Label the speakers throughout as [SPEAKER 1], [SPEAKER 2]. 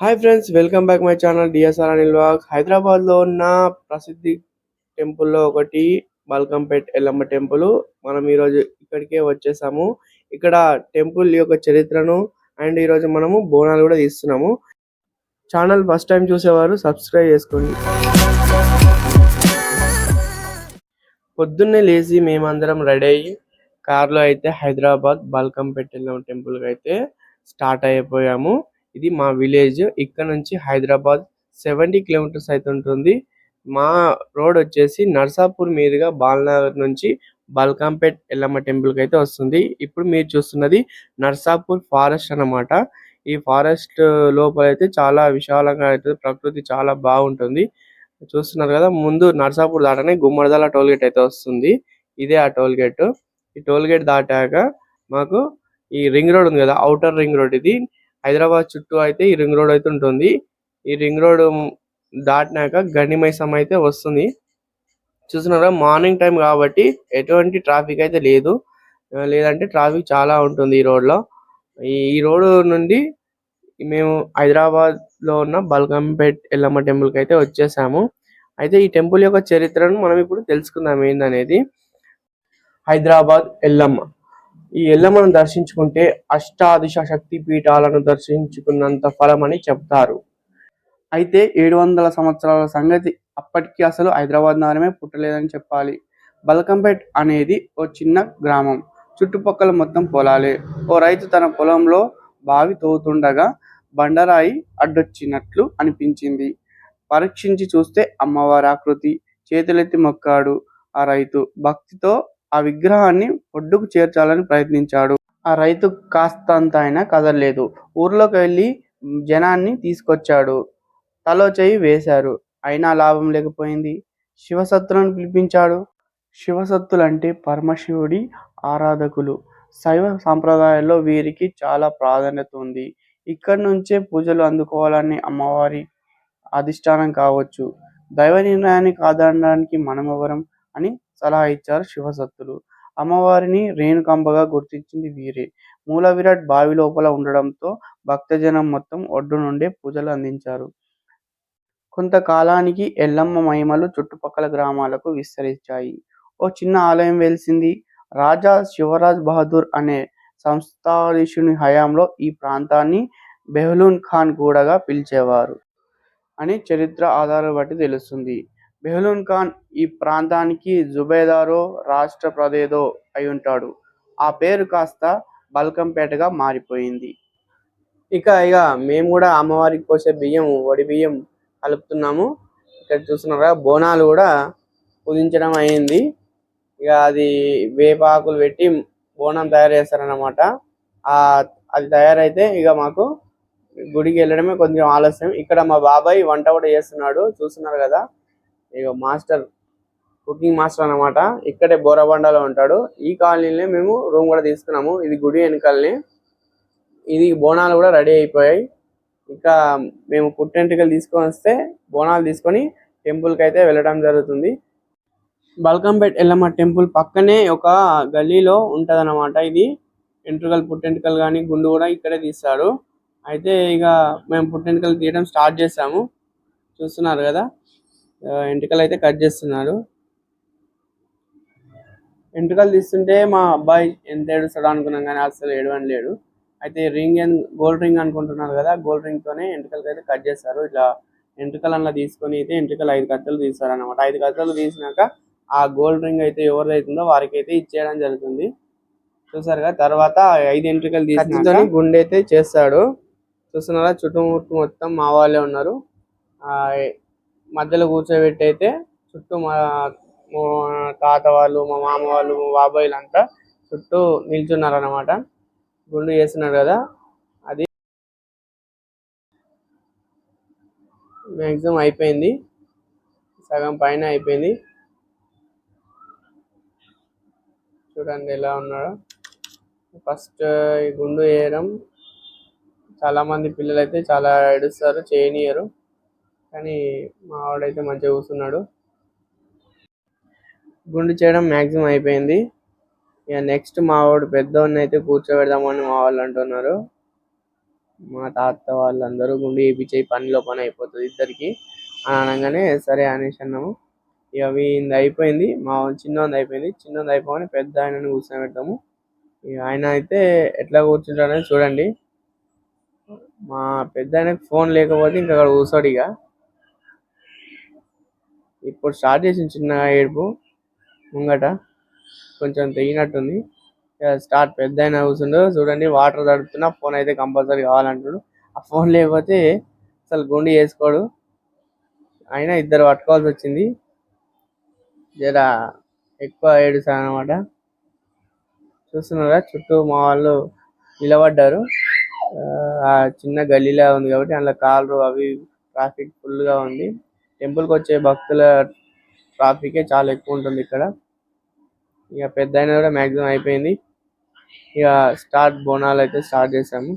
[SPEAKER 1] Hi friends welcome back my channel DSR Anil walk హైదరాబాద్లో ఉన్న ప్రసిద్ధి టెంపుల్లో ఒకటి బల్కంపేట్ ఎల్లమ్మ టెంపుల్. మనం ఈ రోజు ఇక్కడికే వచ్చేసాము. ఇక్కడ టెంపుల్ యొక్క చరిత్రను అండ్ ఈ రోజు మనము బోనాలు కూడా తీస్తున్నాము. ఛానల్ ఫస్ట్ టైం చూసేవారు సబ్స్క్రైబ్ చేసుకోండి. పొద్దున్నే లేచి మేమందరం రెడీ అయ్యి కార్లో అయితే హైదరాబాద్ బల్కంపేట్ ఎల్లమ్మ టెంపుల్కి అయితే స్టార్ట్ అయిపోయాము. ఇది మా విలేజ్. ఇక్కడ నుంచి హైదరాబాద్ సెవెంటీ కిలోమీటర్స్ అయితే ఉంటుంది. మా రోడ్ వచ్చేసి నర్సాపూర్ మీదుగా బాలనగర్ నుంచి బల్కాంపేట్ ఎల్లమ్మ టెంపుల్కి అయితే వస్తుంది. ఇప్పుడు మీరు చూస్తున్నది నర్సాపూర్ ఫారెస్ట్ అన్నమాట. ఈ ఫారెస్ట్ లోపల అయితే చాలా విశాలంగా అయితే ప్రకృతి చాలా బాగుంటుంది. చూస్తున్నారు కదా ముందు నర్సాపూర్ దాటనే గుమ్మడిదాల టోల్ గేట్ అయితే వస్తుంది. ఇదే ఆ టోల్ గేట్. ఈ టోల్ గేట్ దాటాక మాకు ఈ రింగ్ రోడ్ ఉంది కదా అవుటర్ రింగ్ రోడ్ ఇది. హైదరాబాద్ చుట్టూ అయితే ఈ రింగ్ రోడ్ అయితే ఉంటుంది. ఈ రింగ్ రోడ్ దాటినాక గణిమైసం అయితే వస్తుంది. చూస్తున్నారా? మార్నింగ్ టైం కాబట్టి ఎటువంటి ట్రాఫిక్ అయితే లేదు. లేదంటే ట్రాఫిక్ చాలా ఉంటుంది ఈ రోడ్లో ఈ ఈ రోడ్ నుండి మేము హైదరాబాద్లో ఉన్న బల్కంపేట్ ఎల్లమ్మ టెంపుల్కి అయితే వచ్చేసాము. అయితే ఈ టెంపుల్ యొక్క చరిత్రను మనం ఇప్పుడు తెలుసుకుందాం ఏందనేది. హైదరాబాద్ ఎల్లమ్మ. ఈ ఎల్లమ్మను దర్శించుకుంటే అష్టాదిశ శక్తి పీఠాలను దర్శించుకున్నంత ఫలం అని చెప్తారు అయితే ఏడు వందల సంవత్సరాల సంగతి అప్పటికి అసలు హైదరాబాద్ నగరమే పుట్టలేదని చెప్పాలి. బల్కంపేట్ అనేది ఓ చిన్న గ్రామం. చుట్టుపక్కల మొత్తం పొలాలే. ఓ రైతు తన పొలంలో బావి తోగుతుండగా బండరాయి అడ్డొచ్చినట్లు అనిపించింది. పరీక్షించి చూస్తే అమ్మవారి ఆకృతి చేతులెత్తి మొక్కాడు ఆ రైతు. భక్తితో ఆ విగ్రహాన్ని ఒడ్డుకు చేర్చాలని ప్రయత్నించాడు. ఆ రైతు కాస్తంత అయినా కదలలేదు. ఊర్లోకి వెళ్ళి జనాన్ని తీసుకొచ్చాడు. తలో చేయి వేశారు. అయినా లాభం లేకపోయింది. శివసత్తులను పిలిపించాడు. శివసత్తులంటే పరమశివుడి ఆరాధకులు. శైవ సాంప్రదాయాల్లో వీరికి చాలా ప్రాధాన్యత ఉంది. ఇక్కడి నుంచే పూజలు అందుకోవాలని అమ్మవారి అధిష్టానం కావచ్చు. దైవ నిర్ణయాన్ని కాదనడానికి మనమెవరం అని సలహా ఇచ్చారు శివసత్తులు. అమ్మవారిని రేణుకంబగా గుర్తించింది వీరే. మూల విరాట్ బావి లోపల ఉండడంతో భక్తజనం మొత్తం ఒడ్డు నుండే పూజలు అందించారు. కొంతకాలానికి ఎల్లమ్మ మహిమలు చుట్టుపక్కల గ్రామాలకు విస్తరించాయి. ఓ చిన్న ఆలయం వెలిసింది. రాజా శివరాజ్ బహదూర్ అనే సంస్థాధీశుని హయాంలో ఈ ప్రాంతాన్ని బెహ్లూన్ ఖాన్ గూడగా పిలిచేవారు అని చరిత్ర ఆధారాలు బట్టి తెలుస్తుంది. బెహ్లూన్ ఖాన్ ఈ ప్రాంతానికి జుబేదారో రాష్ట్ర ప్రదేదో అయి ఉంటాడు. ఆ పేరు కాస్త బల్కంపేటగా మారిపోయింది. ఇక ఇక మేము కూడా అమ్మవారికి పోసే బియ్యం వడి బియ్యం కలుపుతున్నాము. ఇక్కడ చూస్తున్నారా బోనాలు కూడా కుదించడం అయింది. ఇక అది వేపాకులు పెట్టి బోనం తయారు చేస్తారన్నమాట. అది తయారైతే ఇక మాకు గుడికి వెళ్ళడమే కొంచెం ఆలస్యం. ఇక్కడ మా బాబాయ్ వంట కూడా చేస్తున్నాడు చూస్తున్నారు కదా. ఇక మాస్టర్ కుకింగ్ మాస్టర్ అన్నమాట. ఇక్కడే బోరబండలో ఉంటాడు. ఈ కాలనీలో మేము రూమ్ కూడా తీసుకున్నాము. ఇది గుడి వెనకాలనే. ఇది బోనాలు కూడా రెడీ అయిపోయాయి. ఇంకా మేము పుట్టెంటుకలు తీసుకొని వస్తే బోనాలు తీసుకొని టెంపుల్కి అయితే వెళ్ళడం జరుగుతుంది. బల్కంపేట్ ఎల్లమ్మ టెంపుల్ పక్కనే ఒక గల్లీలో ఉంటదన్నమాట ఇది. ఎంట్రుకలు పుట్టెంటుకలు కానీ గుండు కూడా ఇక్కడే తీస్తాడు. అయితే ఇక మేము పుట్టెంటుకలు తీయడం స్టార్ట్ చేసాము. చూస్తున్నారు కదా. ఎంటుకలు అయితే కట్ చేస్తున్నాడు. ఎంటుకలు తీస్తుంటే మా అబ్బాయి ఎంత ఏడుస్తాడు అనుకున్నాం కానీ అసలు ఏడవని లేడు అయితే రింగ్ గోల్డ్ రింగ్ అనుకుంటున్నారు కదా గోల్డ్ రింగ్తోనే తోనే అయితే కట్ చేస్తారు. ఇట్లా ఎంటుకలు అలా తీసుకొని అయితే ఎంటుకలు ఐదు కత్తలు తీస్తారు అనమాట ఐదు కత్తలు తీసినాక ఆ గోల్డ్ రింగ్ అయితే ఎవరిది వారికి అయితే ఇచ్చేయడం జరుగుతుంది. చూసారుగా కదా తర్వాత ఐదు ఎంట్రికలు తీసుకొని గుండె అయితే చేస్తాడు. చూస్తున్నారా చుట్టుముట్టు మొత్తం మా వాళ్ళే ఉన్నారు. ఆ మధ్యలో కూర్చోబెట్టి అయితే చుట్టూ మా తాత వాళ్ళు మా మామ వాళ్ళు మా బాబాయిలు అంతా చుట్టూ నిల్చున్నారు అనమాట గుండు చేస్తున్నారు కదా. అది మ్యాక్సిమం అయిపోయింది. సగం పైన అయిపోయింది. చూడండి ఎలా ఉన్నాడో. ఫస్ట్ ఈ గుండు వేయడం చాలా మంది పిల్లలు అయితే చాలా ఏడుస్తారు చేయనియరు. కానీ మా ఆవిడైతే మంచిగా కూర్చున్నాడు. గుండు చేయడం మ్యాక్సిమం అయిపోయింది. ఇక నెక్స్ట్ మా వాడు పెద్దవాడిని అయితే కూర్చోబెడదామని మా వాళ్ళు అంటున్నారు. మా తాత వాళ్ళందరూ గుండు వేయించే పనిలో పని అయిపోతుంది ఇద్దరికి. అని అనగానే సరే అనేసి అన్నాము. ఇక వీంది అయిపోయింది. మా చిన్నది అయిపోయింది. చిన్నది అయిపోగానే పెద్ద ఆయనని కూర్చోబెడతాము. ఇక ఆయన అయితే ఎట్లా కూర్చుంటాడని చూడండి. మా పెద్ద ఆయనకు ఫోన్ లేకపోతే ఇంకా అక్కడ కూర్చోడు ఇక. ఇప్పుడు స్టార్ట్ చేసింది చిన్నగా ఏడుపు ముంగట కొంచెం తెగినట్టుంది. స్టార్ట్ పెద్ద అయినా కూర్చుండు చూడండి వాటర్ తడుపుతున్నా ఫోన్ అయితే కంపల్సరీ కావాలంటాడు. ఆ ఫోన్ లేకపోతే అసలు గుండి వేసుకోడు అయినా ఇద్దరు పట్టుకోవాల్సి వచ్చింది. జర ఎక్కువ ఏడుస్తాను అనమాట చూస్తున్నారా? చుట్టూ మా వాళ్ళు నిలబడ్డారు. ఆ, చిన్న గల్లీలా ఉంది కాబట్టి అందులో కాళ్ళు అవి ట్రాఫిక్ ఫుల్గా ఉంది. టెంపుల్కి వచ్చే భక్తుల ట్రాఫిక్ చాలా ఎక్కువ ఉంటుంది ఇక్కడ. ఇక పెద్ద అయినా కూడా మాక్సిమం అయిపోయింది. ఇక స్టార్ట్ బోనాలు అయితే స్టార్ట్ చేసాము.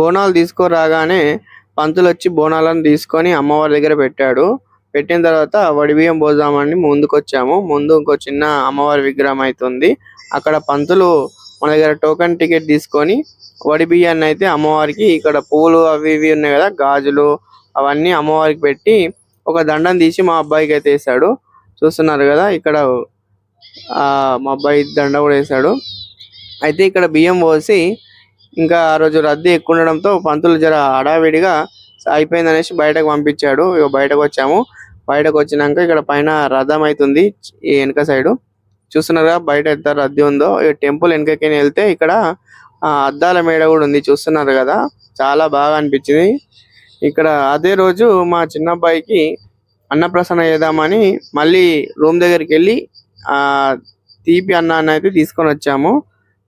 [SPEAKER 1] బోనాలు తీసుకురాగానే పంతులు వచ్చి బోనాలను తీసుకొని అమ్మవారి దగ్గర పెట్టాడు. పెట్టిన తర్వాత వడి బియ్యం పోదామని ముందుకొచ్చాము. ముందు ఇంకో చిన్న అమ్మవారి విగ్రహం అయితే ఉంది అక్కడ పంతులు మన దగ్గర టోకెన్ టికెట్ తీసుకొని వడిబియ్యాన్ని అయితే అమ్మవారికి ఇక్కడ పూలు అవి ఇవి ఉన్నాయి కదా గాజులు అవన్నీ అమ్మవారికి పెట్టి ఒక దండం తీసి మా అబ్బాయికి అయితే వేసాడు చూస్తున్నారు కదా ఇక్కడ మా అబ్బాయి దండ కూడా వేసాడు అయితే ఇక్కడ బియ్యం పోసి ఇంకా ఆ రోజు రద్దీ ఎక్కువ ఉండడంతో పంతులు జర హడావిడిగా అయిపోయింది అనేసి బయటకు పంపించాడు. ఇక బయటకు వచ్చాము. బయటకు వచ్చినాక ఇక్కడ పైన రథం అవుతుంది ఈ వెనక సైడ్. చూస్తున్నారా బయట ఎంత రద్దీ ఉందో. ఇక టెంపుల్ వెనకకి వెళ్తే ఇక్కడ అద్దాల మేడ కూడా ఉంది. చూస్తున్నారు కదా? చాలా బాగా అనిపించింది. ఇక్కడ అదే రోజు మా చిన్న అబ్బాయికి అన్నప్రసన్న చేద్దామని మళ్ళీ రూమ్ దగ్గరికి వెళ్ళి ఆ తీపి అన్నాన్ని అయితే తీసుకొని వచ్చాము.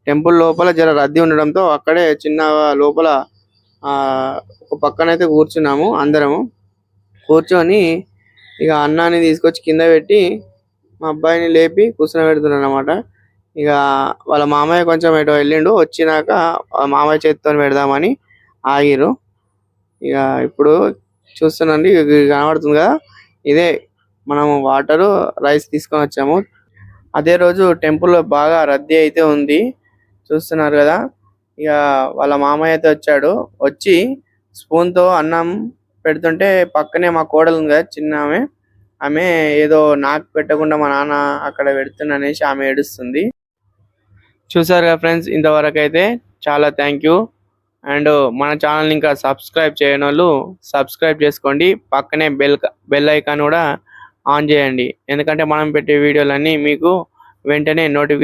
[SPEAKER 1] టెంపుల్ లోపల జర రద్దీ ఉండడంతో అక్కడే చిన్న లోపల ఒక పక్కన అయితే కూర్చున్నాము అందరము. కూర్చొని ఇక అన్నాన్ని తీసుకొచ్చి కింద పెట్టి మా అబ్బాయిని లేపి కూర్చోబెడుతున్నాను అనమాట ఇక వాళ్ళ మామయ్య కొంచెం ఎటో వెళ్ళిండు వచ్చినాక మామయ్య చేతితో పెడదామని ఆగిరు ఇక ఇప్పుడు చూస్తున్నాండి కనబడుతుంది కదా ఇదే మనము వాటర్ రైస్ తీసుకొని వచ్చాము. అదే రోజు టెంపుల్లో బాగా రద్దీ అయితే ఉంది. చూస్తున్నారు కదా. ఇక వాళ్ళ మామయ్య అయితే వచ్చాడు. వచ్చి స్పూన్తో అన్నం పెడుతుంటే పక్కనే మా కోడలు ఉంది కదా చిన్న ఆమె. ఆమె ఏదో నాకు పెట్టకుండా మా నాన్న అక్కడ పెడుతున్నా అనేసి ఆమె ఏడుస్తుంది. చూసారు కదా ఫ్రెండ్స్ ఇంతవరకు అయితే చాలా థ్యాంక్ యూ అండ్ మన ఛానల్ ఇంకా సబ్స్క్రైబ్ చేయని వాళ్ళు సబ్స్క్రైబ్ చేసుకోండి. పక్కనే బెల్ బెల్ ఐకాన్ కూడా ఆన్ చేయండి. ఎందుకంటే మనం పెట్టే వీడియోలన్నీ మీకు వెంటనే నోటిఫికేషన్